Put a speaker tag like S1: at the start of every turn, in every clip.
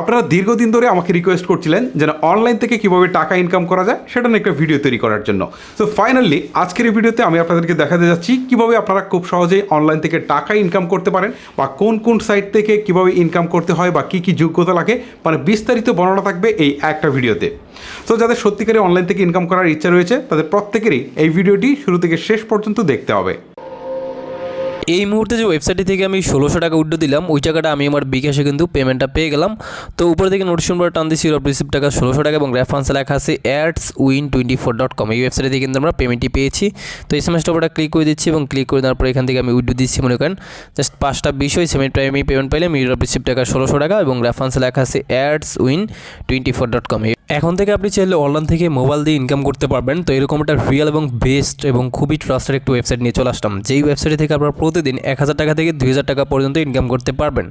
S1: আপনারা দীর্ঘদিন ধরে আমাকে রিকোয়েস্ট করছিলেন যেন অনলাইন থেকে কীভাবে টাকা ইনকাম করা যায়, সেটা নিয়ে একটা ভিডিও তৈরি করার জন্য। তো ফাইনালি আজকের এই ভিডিওতে আমি আপনাদেরকে দেখাতে যাচ্ছি কীভাবে আপনারা খুব সহজেই অনলাইন থেকে টাকা ইনকাম করতে পারেন বা কোন কোন সাইট থেকে কীভাবে ইনকাম করতে হয় বা কী কী যোগ্যতা লাগে মানে বিস্তারিত বর্ণনা থাকবে এই একটা ভিডিওতে তো যাদের সত্যিকারে অনলাইন থেকে ইনকাম করার ইচ্ছা রয়েছে, তাদের প্রত্যেকেরই এই ভিডিওটি শুরু থেকে শেষ পর্যন্ত দেখতে হবে।
S2: এই মুহূর্তে যে ওয়েবসাইটটি থেকে আমি ষোলোশো টাকা উড্ডো দিলাম, ওই টাকাটা আমি আমার বিকাশে কিন্তু পেমেন্টটা পেয়ে গেলাম। তো উপরে থেকে নোটিশ নম্বর টান দিচ্ছি ইউরোপ রিসিপ্ট টাকা ষোলোশো টাকা এবং রেফারেন্স লেখা আছে ads win twenty four dot com এই ওয়েবসাইটে থেকে কিন্তু আমরা পেমেন্টটি পেয়েছি। তো এস এম ওপরটা ক্লিক করে দিচ্ছি এবং ক্লিক করে দেওয়ার পর এখান থেকে আমি উইড্রো দিচ্ছি, মনে করেন জাস্ট পাঁচটা বিষয়। সেমি প্রাইমি পেমেন্ট পাইলাম ইউরোপ রিসিপ্ট টাকা ষোলোশো টাকা এবং রেফারেন্স লেখা আছে ads win twenty four dot com এখন থেকে আপনি চাইলে অনলাইন থেকে মোবাইল দিয়ে ইনকাম করতে পারবেন। তো এরকম একটা রিয়েল এবং বেস্ট এবং খুবই ট্রাস্টেড একটি ওয়েবসাইট নিয়ে চলে আসলাম। যেই ওয়েবসাইট থেকে আপনারা প্রতিদিন এক হাজার টাকা থেকে দুই হাজার টাকা পর্যন্ত ইনকাম করতে পারবেন।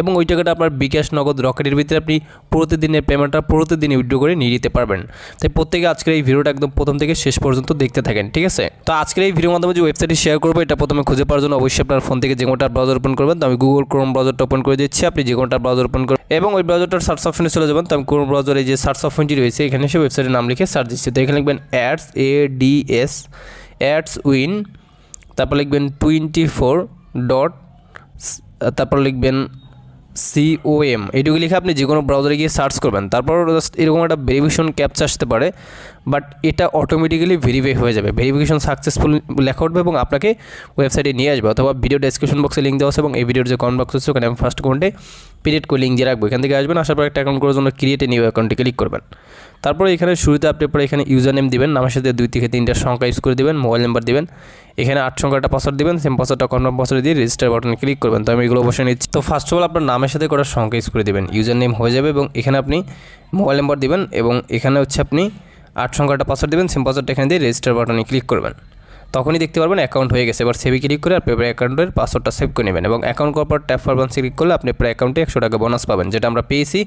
S2: এবং ওই টাকাটা আপনার বিকাশ নগদ রকেটের ভিতরে আপনি প্রতিদিনের পেমেন্টটা প্রতিদিন উইড্রো করে নিয়ে নিতে পারবেন। তাই প্রত্যেকে আজকের এই ভিডিওটা একদম প্রথম থেকে শেষ পর্যন্ত দেখতে থাকেন, ঠিক আছে? তো আজকের এই ভিডিওর মাধ্যমে যে ওয়েবসাইটটি শেয়ার করব, এটা প্রথমে খুঁজে পাওয়ার জন্য অবশ্যই আপনার ফোন থেকে যে কোনোটা ব্রাউজার ওপেন করবেন। তো আমি গুগল ক্রোম ব্রাউজারটা ওপেন করে দিচ্ছি, আপনি যে কোনোটা ব্রাউজার ওপেন করবেন এবং ওই ব্রাউজারটার সার্চ অপশনে চলে যাবেন। তো আমি ক্রোম ব্রাউজারে যে সার্চ অপশনটি রয়েছে, এখানে সে ওয়েবসাইটের নাম লিখে সার্চ দিচ্ছি। তো এখানে লিখবেন ads A D S ads win তারপর লিখবেন টোয়েন্টি ফোর ডট তারপর লিখবেন সিওএম এইটুকু লিখে আপনি যে কোনো ব্রাউজারে গিয়ে সার্চ করবেন। তারপর জাস্ট এরকম একটা ভেরিফিকেশন ক্যাপচা আসতে পারে বাট এটা অটোমেটিক্যালি ভেরিফাই হয়ে যাবে। ভেরিফিকেশন সাকসেসফুল লেখা উঠবে এবং আপনাকে ওয়েবসাইটে নিয়ে আসবে, অথবা ভিডিও ডেসক্রিপশন বক্সে লিঙ্ক দেওয়া আছে এবং এই ভিডিওর যে কমেন্ট বক্স আছে ওখানে আমি ফার্স্ট কমেন্টে পিরিয়ড করে লিঙ্ক দিয়ে রাখব। এখান থেকে আসবেন, আসার পর একটা অ্যাকাউন্ট করার জন্য ক্রিয়েটে নিউ অ্যাকাউন্টে ক্লিক করবেন। তারপরে এখানে শুরুতে আপনি পরে এখানে ইউজার নেম দিবেন, নামের সাথে দুই থেকে তিনটা সংখ্যা ইউজ করে দেবেন মোবাইল নাম্বার দিবেন। এখানে আট সংখ্যাটা পাসওয়ার্ড দিবেন সেম পাসওয়ার্ডটা কনফার্ম পাসওয়ার্ড দিয়ে রেজিস্টার বাটনে ক্লিক করবেন। তো আমি এগুলো বসে নিচ্ছি। তো ফার্স্ট অফ অল আপনার নামের সাথে করার সংখ্যা ইউজ করে দেবেন। ইউজার নেম হয়ে যাবে এবং এখানে আপনি মোবাইল নাম্বার দিবেন এবং এখানে হচ্ছে আপনি আট সংখ্যাটা পাসওয়ার্ড দেবেন সেম পাসওয়ার্ডটা এখানে দিয়ে রেজিস্টার বাটনে ক্লিক করবেন। তখনই দেখতে পারবেন অ্যাকাউন্ট হয়ে গেছে। এবার সেভে ক্লিক করে আপনি অ্যাকাউন্টের পাসওয়ার্ডটা সেভ করে নেবেন। এবং অ্যাকাউন্ট করার পর ট্যাপ ফর বান্স ক্লিক করলে আপনি আপনার অ্যাকাউন্টে একশো টাকা বোনাস পাবেন, যেটা আমরা পেয়েছি।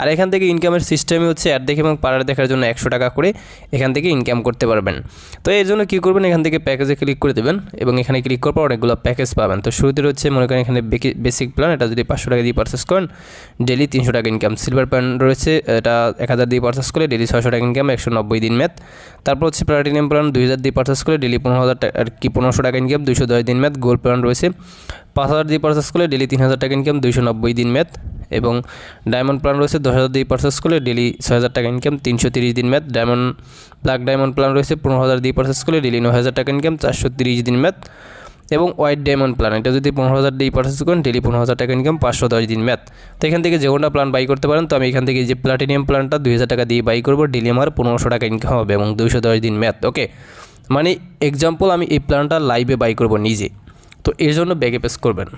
S2: আর এখান থেকে ইনকামের সিস্টেমই হচ্ছে অ্যাড দেখে এবং পাড়ার দেখার জন্য একশো টাকা করে এখান থেকে ইনকাম করতে পারবেন। তো এর জন্য কী করবেন? এখান থেকে প্যাকেজে ক্লিক করে দেবেন এবং এখানে ক্লিক করার পর অনেকগুলো প্যাকেজ পাবেন। তো শুরুতে হচ্ছে মনে করেন এখানে বেসিক প্ল্যান এটা যদি পাঁচশো টাকা দিয়ে পারচেস করেন ডেলি তিনশো টাকা ইনকাম সিলভার প্ল্যান রয়েছে, এটা এক হাজার দিয়ে পারচেস করলে ডেলি ছশো টাকা ইনকাম একশো নব্বই দিন ম্যাথ তারপর হচ্ছে প্লাটিনিয়াম প্ল্যান দুই হাজার দিয়ে পারচেস করলে ডেলি পনেরো হাজার টাকা, আর কি, পনেরোশো টাকা ইনকাম দুশো দশ দিন ম্যাথ গোল্ড প্ল্যান রয়েছে। পাঁচ হাজার দিয়ে পারচেস করলে ডেলি তিন হাজার টাকা ইনকাম দুইশো নব্বই দিন ম্যাথ এবং ডায়মন্ড প্ল্যান রয়েছে, দশ হাজার দিয়ে পারচেস করলে ডেলি ছয় হাজার টাকা ইনকাম তিনশো তিরিশ দিন ম্যাথ ডায়মন্ড ব্ল্যাক ডায়মন্ড প্ল্যান রয়েছে, পনেরো হাজার দিয়ে পারচেস করলে ডেলি নয় হাজার টাকা ইনকাম চারশো তিরিশ দিন ম্যাথ এবং হোয়াইট ডায়মন্ড প্ল্যান এটা যদি পনেরো হাজার দিয়ে পারচেস করেন ডেলি পনেরো হাজার টাকা ইনকাম পাঁচশো দশ দিন ম্যাথ তো এখান থেকে যে কোনোটা প্ল্যান বাই করতে পারেন, তো আমি এখান থেকে যে প্লাটিনিয়াম প্ল্যানটা দুই হাজার টাকা দিয়ে বাই করব ডেলি আমার পনেরোশো টাকা ইনকাম হবে, এবং দুইশো দশ দিন ম্যাথ ওকে মানে এক্সাম্পল আমি এই প্ল্যানটা লাইভে বাই করব নিজে। তো এর জন্য ব্যাগে পেস করবেন,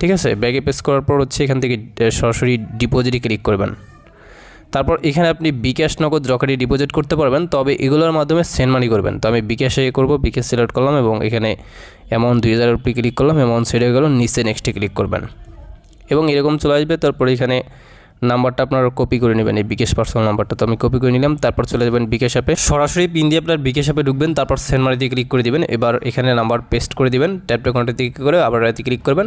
S2: ঠিক আছে? ব্যাগে পেস করার পর হচ্ছে এখান থেকে সরাসরি ডিপোজিটে ক্লিক করবেন। তারপর এখানে আপনি বিকাশ নগদ রকেটে ডিপোজিট করতে পারবেন, তবে এগুলোর মাধ্যমে সেন্ড মানি করবেন। তো আমি বিকাশে করব, বিকাশ সিলেক্ট করলাম এবং এখানে অ্যামাউন্ট দুই হাজার ক্লিক করলাম অ্যামাউন্ট সেট হয়ে গেল, নিচে নেক্সটে ক্লিক করবেন। এবং এরকম চলে আসবে, তারপর এখানে নাম্বারটা আপনার কপি করে নেবেন এই বিকাশ পার্সোনাল নাম্বারটা। তো আমি কপি করে নিলাম, তারপর চলে যাবেন বিকাশ অ্যাপে সরাসরি পিন দিয়ে আপনার বিকাশ অ্যাপে ঢুকবেন, তারপর সেন্ড মানিতে ক্লিক করে দিবেন। এবার এখানে নাম্বার পেস্ট করে দিবেন ট্যাপটা কন্ট্যাক্ট ক্লিক করে আবার রাতে ক্লিক করবেন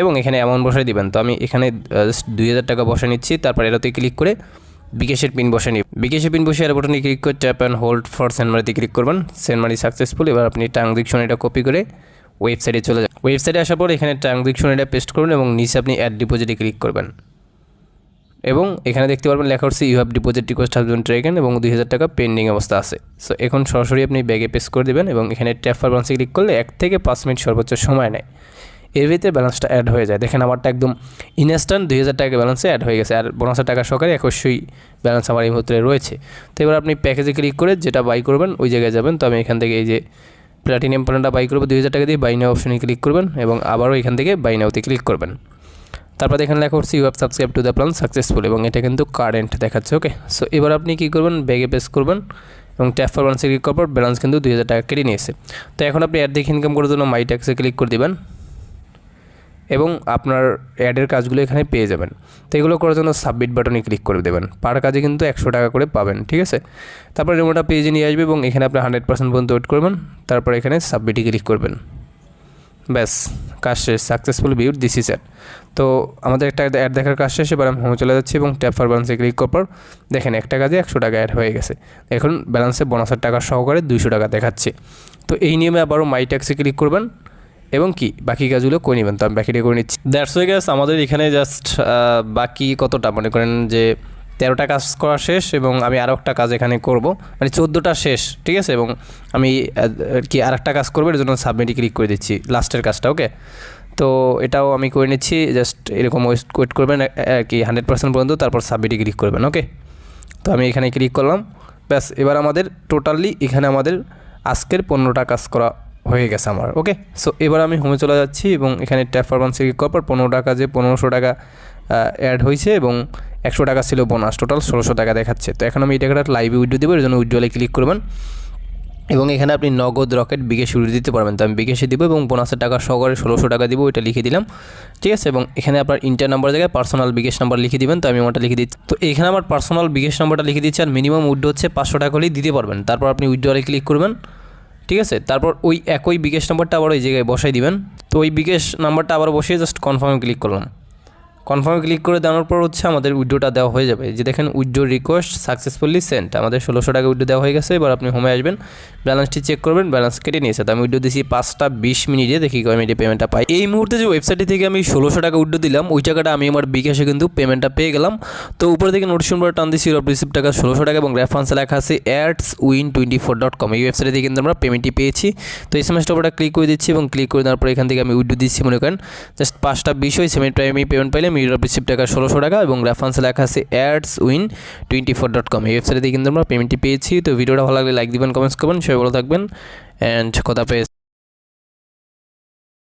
S2: এবং এখানে অ্যামাউন্ট বসাই দিবেন। তো আমি এখানে জাস্ট দুই হাজার টাকা বসে নিচ্ছি, তারপর এটাতে ক্লিক করে বিকেশের পিন বসে নিই বিকেশের পিন বসে এর বটনে ক্লিক করে tap and hold for send মানিতে ক্লিক করবেন। সেন্ড মানি সাকসেসফুল এবার আপনি ট্রানজেকশন এটা কপি করে ওয়েবসাইটে চলে যান। ওয়েবসাইটে আসার পর এখানে ট্রানজেকশন এটা পেস্ট করবেন এবং নিচে আপনি অ্যাড ডিপোজিটে ক্লিক করবেন। এবং এখানে দেখতে পারবেন লেখা হচ্ছে ইউ হ্যাভ ডিপোজিট রিকোয়েস্ট হাজ বিন ট্রেকেন এবং দুই হাজার টাকা পেন্ডিং অবস্থা আছে। সো এখন সরাসরি আপনি ব্যাগে পেস করে দেবেন এবং এখানে ট্যাপ ফর বালান্সে ক্লিক করলে এক থেকে পাঁচ মিনিট সর্বোচ্চ সময় নেয়। এর ভিতরে ব্যালেন্সটা অ্যাড হয়ে যায়। দেখেন আমারটা একদম ইনস্ট্যান্ট দুই হাজার টাকা ব্যালেন্সে অ্যাড হয়ে গেছে। আর বোনাসের টাকা সহকারে একুশই ব্যালেন্স আমার এই মুহূর্তে রয়েছে। তো এবার আপনি প্যাকেজে ক্লিক করে যেটা বাই করবেন, ওই জায়গায় যাবেন। তো আমি এখান থেকে এই যে প্ল্যাটিনিয়াম প্ল্যানটা বাই করব, দুই হাজার টাকা দিয়ে বাই নাও অপশনে ক্লিক করবেন এবং আবারও এখান থেকে বাই নাওতে ক্লিক করবেন। তারপর এখানে লেখা হচ্ছে you have subscribe to the plan successful এবং এটা কিন্তু কারেন্ট দেখাচ্ছে ওকে সো এবার আপনি কী করবেন? ব্যাগে পেস করবেন এবং ট্যাপ ফর বালান্সে ক্লিক করার ব্যালেন্স কিন্তু দুই হাজার টাকা কেটে নিয়েছে। তো এখন আপনি অ্যাড দেখে ইনকাম করার জন্য মাই ট্যাক্সে ক্লিক করে দেবেন এবং আপনার অ্যাডের কাজগুলো এখানে পেয়ে যাবেন। তো এগুলো করার জন্য সাবমিট বাটনে ক্লিক করে দেবেন। পার কাজে কিন্তু একশো টাকা করে পাবেন, ঠিক আছে? তারপর রেমোটা পেজে নিয়ে আসবে এবং এখানে আপনি হান্ড্রেড পার্সেন্ট পর্যন্ত ওয়েট করবেন। তারপর এখানে সাবমিটে ক্লিক করবেন। ব্যাস, কাজ শেষ successful viewed this is ad তো আমাদের একটা অ্যাড দেখার কাজ শেষ, এবার আমি হোমে চলে যাচ্ছি এবং ট্যাপ ফর ব্যালেন্সে ক্লিক করার পর দেখেন একটা কাজে একশো টাকা অ্যাড হয়ে গেছে। এখন ব্যালেন্সে বোনাসের টাকা সহকারে দুইশো টাকা দেখাচ্ছে। তো এই নিয়মে আবারও মাই ট্যাক্সে ক্লিক করবেন এবং কি, বাকি কাজগুলো করে নেবেন। তো আমি বাকিটা করে নিচ্ছি। দ্যাটস হয়ে গেছে আমাদের এখানে জাস্ট বাকি কতটা? মনে করেন যে তেরোটা কাজ করা শেষ এবং আমি আরও একটা কাজ এখানে করব। মানে চোদ্দোটা শেষ, ঠিক আছে? এবং আমি কি আর একটা কাজ করব, এর জন্য সাবমিটে ক্লিক করে দিচ্ছি লাস্টের কাজটা ওকে তো এটাও আমি করে নিচ্ছি জাস্ট এরকম ওয়েস্ট ওয়েট করবেন কি হান্ড্রেড পার্সেন্ট পর্যন্ত, তারপর সাবমিটে ক্লিক করবেন ওকে তো আমি এখানে ক্লিক করলাম, ব্যাস, এবার আমাদের টোটালি এখানে আমাদের আজকের পনেরোটা কাজ করা হয়ে গেছে আমার ওকে সো এবার আমি হোমে চলে যাচ্ছি এবং এখানে ট্যাপ পারফরমেন্সে ক্লিক করার পর পনেরো টাকা যে পনেরোশো টাকা অ্যাড হয়েছে এবং একশো টাকা ছিল বোনাস টোটাল ষোলোশো টাকা দেখাচ্ছে। তো এখন আমি এই টাকাটা লাইভে উইড্রো দেবো এর জন্য উইড্রোলে ক্লিক করবেন। এবং এখানে আপনি নগদ রকেট বিকাশে উড়ে দিতে পারবেন। তো আমি বিকেশে দিব এবং বোনাসের টাকা সহকারে ষোলোশো টাকা দিব, ওইটা লিখে দিলাম। ঠিক আছে? এবং এখানে আপনার ইন্টার নাম্বার জায়গায় পার্সোনাল বিকাশ নাম্বার লিখে দিবেন। তো আমি ওটা লিখে দিচ্ছি। তো এখানে আমার পার্সোনাল বিকাশ নাম্বারটা লিখে দিচ্ছি আর মিনিমাম উইড্রো হচ্ছে পাঁচশো টাকা হলেই দিতে পারবেন। তারপর আপনি উইড্রোলে ক্লিক করবেন। ঠিক আছে? তারপর ওই একই বিকেশ নাম্বারটা আবার ওই জায়গায় বসাই দিবেন। তো ওই বিকাশ নাম্বারটা আবার বসিয়ে জাস্ট কনফার্মে ক্লিক করলাম। কনফার্মে ক্লিক করে দেওয়ার পর হচ্ছে আমাদের উইড্রোটা দেওয়া হয়ে যাবে। যে দেখেন, উইড্রো রিকোয়েস্ট সাকসেসফুলি সেন্ট আমাদের ষোলোশো টাকা উইড্রো দেওয়া হয়ে গেছে, এবার আপনি হোমে আসবেন ব্যালেন্সটি চেক করবেন ব্যালেন্স কেটে নিয়েছে তো আমি উইড্রো দিয়েছি পাঁচটা বিশ মিনিটে, দেখি কয় মিনিটে পেমেন্টটা পাই। এই মুহূর্তে যে ওয়েবসাইটটি থেকে আমি ষোলোশো টাকা উইড্রো দিলাম, ওই টাকাটা আমি আমার বিকাশে কিন্তু পেমেন্টটা পেয়ে গেলাম। তো উপরে থেকে নোটিশ নম্বর টান দিয়েছি রিসিভ টাকা ষোলোশো টাকা এবং রেফারেন্সে লেখা আছে ads win twenty four dot com এই ওয়েবসাইটে থেকে কিন্তু আমরা পেমেন্টটি পেয়েছি। তো এই সমস্ত ওপরটা ক্লিক করে দিচ্ছি এবং ক্লিক করে দেওয়ার পর এখান থেকে আমি উইড্রো দিচ্ছি, মনে করেন জাস্ট পাঁচটা বিশ হয় সেভেন আমি পেমেন্ট পাইলাম। ইউরোপ রিসিপ্ট টাকা ষোলোশো টাকা এবং রেফারেন্স লেখা আছে ads win twenty four dot com এই ওয়েবসাইটে কিন্তু আমরা পেমেন্টটি পেয়েছি। তো ভিডিওটা ভালো লাগলে লাইক দিবেন কমেন্টস করবেন। সবাই ভালো থাকবেন। অ্যান্ড কথা পেয়ে